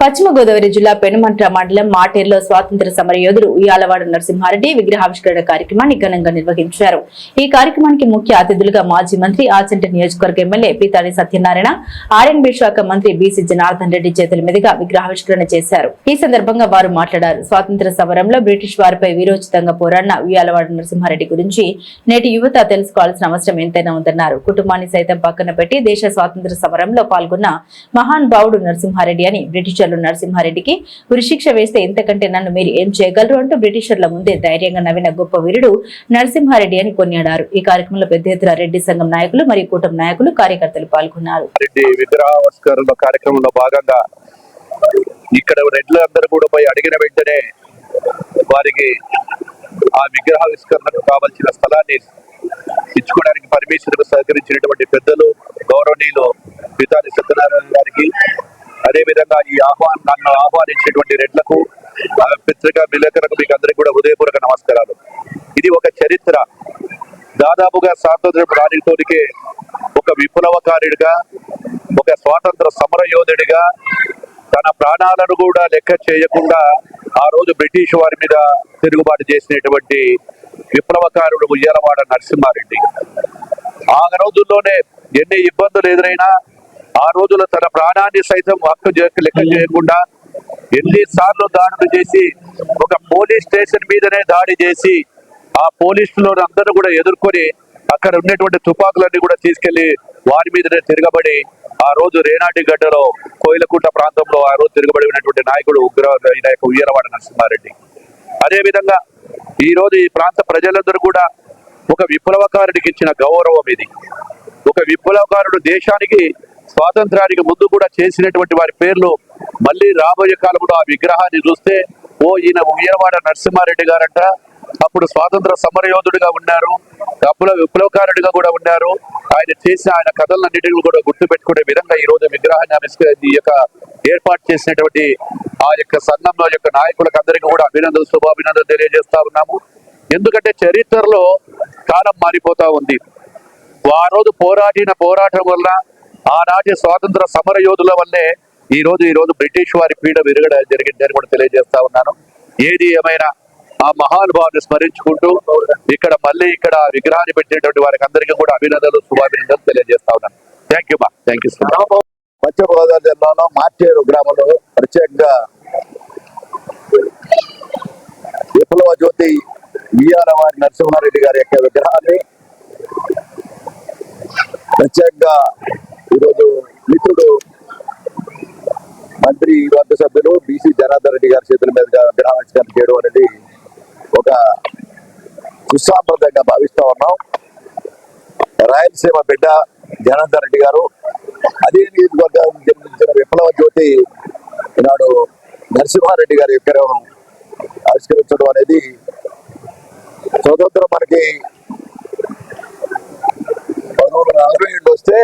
పశ్చిమ గోదావరి జిల్లా పెనుమంట్ర మండలం మాటేరులో స్వాతంత్ర సమర యోధుడు ఉయ్యాలవాడ నరసింహారెడ్డి విగ్రహావిష్కరణ కార్యక్రమాన్ని ఘనంగా నిర్వహించారు. ఈ కార్యక్రమానికి ముఖ్య అతిథులుగా మాజీ మంత్రి ఆచంట నియోజకవర్గ ఎమ్మెల్యే పీతాని సత్యనారాయణ ఆర్ఎన్బి శాఖ మంత్రి బీసీ జనార్దన్ రెడ్డి చేతుల మీదుగా విగ్రహావిష్కరణ చేశారు. ఈ సందర్భంగా వారు మాట్లాడారు. స్వాతంత్ర సమరంలో బ్రిటిష్ వారిపై వీరోచితంగా పోరాడిన ఉయ్యాలవాడ నరసింహారెడ్డి గురించి నేటి యువత తెలుసుకోవాల్సిన అవసరం ఎంతైనా ఉందన్నారు. కుటుంబాన్ని సైతం పక్కన పెట్టి దేశ స్వాతంత్ర సమరంలో పాల్గొన్న మహాన్ బావుడు నరసింహారెడ్డి అని బ్రిటిషర్లు నరసింహారెడ్డికి ఉరిశిక్ష వేస్తే ఇంతకంటే నన్ను మీరు ఏం చేయగలరు అంటూ బ్రిటిషర్ల ముందే ధైర్యంగా నవ్విన గొప్ప వీరుడు నరసింహారెడ్డి అని కొనియాడారు. ఈ కార్యక్రమంలో పెద్ద ఎత్తున రెడ్డి సంఘం నాయకులు మరియు కూటమి నాయకులు కార్యకర్తలు పాల్గొన్నారు. కార్యక్రమంలో భాగంగా ఇక్కడ రెడ్లందరూ కూడా పోయి అడిగిన వెంటనే వారికి ఆ విగ్రహావిష్కరణకు కావలసిన స్థలాన్ని ఇచ్చుకోవడానికి పర్మిషన్ సహకరించినటువంటి పెద్దలు గౌరవనీయులు పితాని సత్యనారాయణ గారికి అదేవిధంగా ఈ ఆహ్వాన్ నన్ను ఆహ్వానించినటువంటి రెడ్లకు ఆ విలేకరులకు మీకు అందరికీ కూడా హృదయపూర్వక నమస్కారాలు. ఇది ఒక చరిత్ర. దాదాపుగా స్వాతంత్ర్యం రానితోనికే ఒక విప్లవకారుడిగా ఒక స్వాతంత్ర సమర యోధుడిగా తన ప్రాణాలను కూడా లెక్క చేయకుండా ఆ రోజు బ్రిటిష్ వారి మీద తిరుగుబాటు చేసినటువంటి విప్లవకారుడు ఉయ్యాలవాడ నరసింహారెడ్డి. ఆ రోజుల్లోనే ఎన్ని ఇబ్బందులు ఎదురైనా ఆ రోజులో తన ప్రాణాన్ని సైతం హక్కు లెక్క చేయకుండా ఎన్నిసార్లు దాడులు చేసి ఒక పోలీస్ స్టేషన్ మీదనే దాడి చేసి ఆ పోలీసులు అందరూ కూడా ఎదుర్కొని అక్కడ ఉన్నటువంటి తుపాకులన్నీ కూడా తీసుకెళ్ళి వారి మీదనే తిరగబడి ఆ రోజు రేనాటి గడ్డలో కోయిలకుంట ప్రాంతంలో ఆ రోజు తిరగబడి ఉన్నటువంటి నాయకుడు ఉగ్ర నాయకు ఉయ్యరవాడ నరసింహారెడ్డి. అదే విధంగా ఈ రోజు ఈ ప్రాంత ప్రజలందరూ కూడా ఒక విప్లవకారుడికి ఇచ్చిన గౌరవం ఇది. ఒక విప్లవకారుడు దేశానికి స్వాతంత్రానికి ముందు కూడా చేసినటువంటి వారి పేర్లు మళ్ళీ రాబోయే కాలంలో ఆ విగ్రహాన్ని చూస్తే ఓ ఈయన ఉయ్యవాడ నరసింహారెడ్డి గారంట. అప్పుడు స్వాతంత్ర సమరయోధుడిగా ఉన్నారు. డబ్బుల విప్లవకారుడిగా కూడా ఉన్నారు. ఆయన చేసిన ఆయన కథలన్నిటిని కూడా గుర్తు పెట్టుకునే విధంగా ఈ రోజు విగ్రహాన్ని ఆమె ఈ యొక్క ఏర్పాటు చేసినటువంటి ఆ యొక్క సంఘంలో యొక్క నాయకులకు అందరికీ కూడా అభినందన శుభాభినందన తెలియజేస్తా ఉన్నాము. ఎందుకంటే చరిత్రలో కాలం మారిపోతా ఉంది. ఆ రోజు పోరాడిన పోరాటం వల్ల ఆనాటి స్వాతంత్ర సమర యోధుల వల్లే ఈ రోజు ఈ రోజు బ్రిటిష్ వారి పీడ విరగడ జరిగిందని కూడా తెలియజేస్తా ఉన్నాను. ఏది ఏమైనా ఆ మహానుభావుని స్మరించుకుంటూ ఇక్కడ మళ్ళీ ఇక్కడ విగ్రహాన్ని పెట్టేటువంటి వారికి అందరికీ కూడా అభినందనలు శుభాభినందనలు తెలియజేస్తా ఉన్నాను. థ్యాంక్ యూ మా థ్యాంక్ యూ పశ్చిమ గోదావరి జిల్లాలో మార్చేరు గ్రామంలో ప్రత్యేకంగా విప్లవ జ్యోతి విఆర్ వారి నరసింహారెడ్డి గారి యొక్క విగ్రహాన్ని ప్రత్యేకంగా మిత్రుడు మంత్రి వర్గ సభ్యులు బీసీ జనార్దన్ రెడ్డి గారి చేతుల మీదుగా విగ్రహావిష్కరణ చేయడం అనేది ఒక సుసాంప్రదాయంగా భావిస్తా ఉన్నాం. రాయలసీమ బిడ్డ జనార్దన్ రెడ్డి గారు అదే నియోజకవర్గం జన్మించిన విప్లవ జ్యోతి ఈనాడు నరసింహారెడ్డి గారి విగ్రహం ఆవిష్కరించడం అనేది స్వతంత్రం మనకి పంతొమ్మిది వందల నలభై ఏడు వస్తే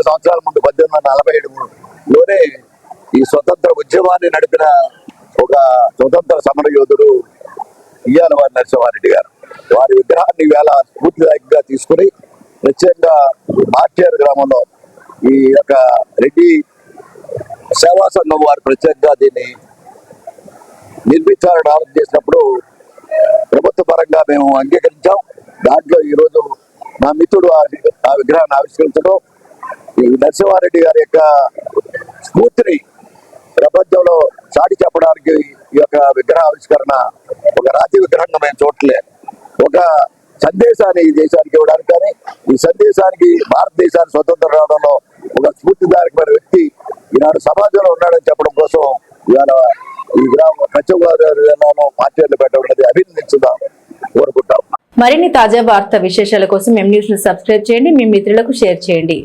నలభై సంవత్సరాల ముందు పద్దెనిమిది వందల నలభై ఏడులోనే ఈ స్వతంత్ర ఉద్యమాన్ని నడిపిన ఒక స్వతంత్ర సమర యోధుడు ఇయ్యాల వారి నరసింహారెడ్డి గారు. వారి విగ్రహాన్ని వేళ స్ఫూర్తిదాయకంగా తీసుకుని ప్రత్యేకంగా ఆర్టీఆర్ గ్రామంలో ఈ యొక్క రెడ్డి సేవా సంఘం వారు ప్రత్యేకంగా దీన్ని నిర్మించాలని ఆలోచన చేసినప్పుడు ప్రభుత్వ పరంగా మేము అంగీకరించాం. దాంట్లో ఈ రోజు మా మిత్రుడు ఆ విగ్రహాన్ని ఆవిష్కరించడం నరసింహారెడ్డి గారి యొక్క స్ఫూర్తిని ప్రపంచంలో చాటి చెప్పడానికి ఈ యొక్క విగ్రహ ఆవిష్కరణ ఒక రాతి విగ్రహంగా మేము చూడలే ఒక సందేశాన్ని ఈ దేశానికి ఇవ్వడానికి కానీ ఈ సందేశానికి భారతదేశానికి స్వతంత్రం రావడంలో ఒక స్ఫూర్తిదారకమైన వ్యక్తి ఈనాడు సమాజంలో ఉన్నాడని చెప్పడం కోసం ఇవాళ ఈ గ్రామం పశ్చిమ గోదావరి జిల్లాలో పార్టీలు పెట్టడం అభినందించుదాం కోరుకుంటాం. మరిన్ని తాజా వార్త విశేషాల కోసం ఎం న్యూస్ సబ్స్క్రైబ్ చేయండి మీ మిత్రులకు షేర్ చేయండి.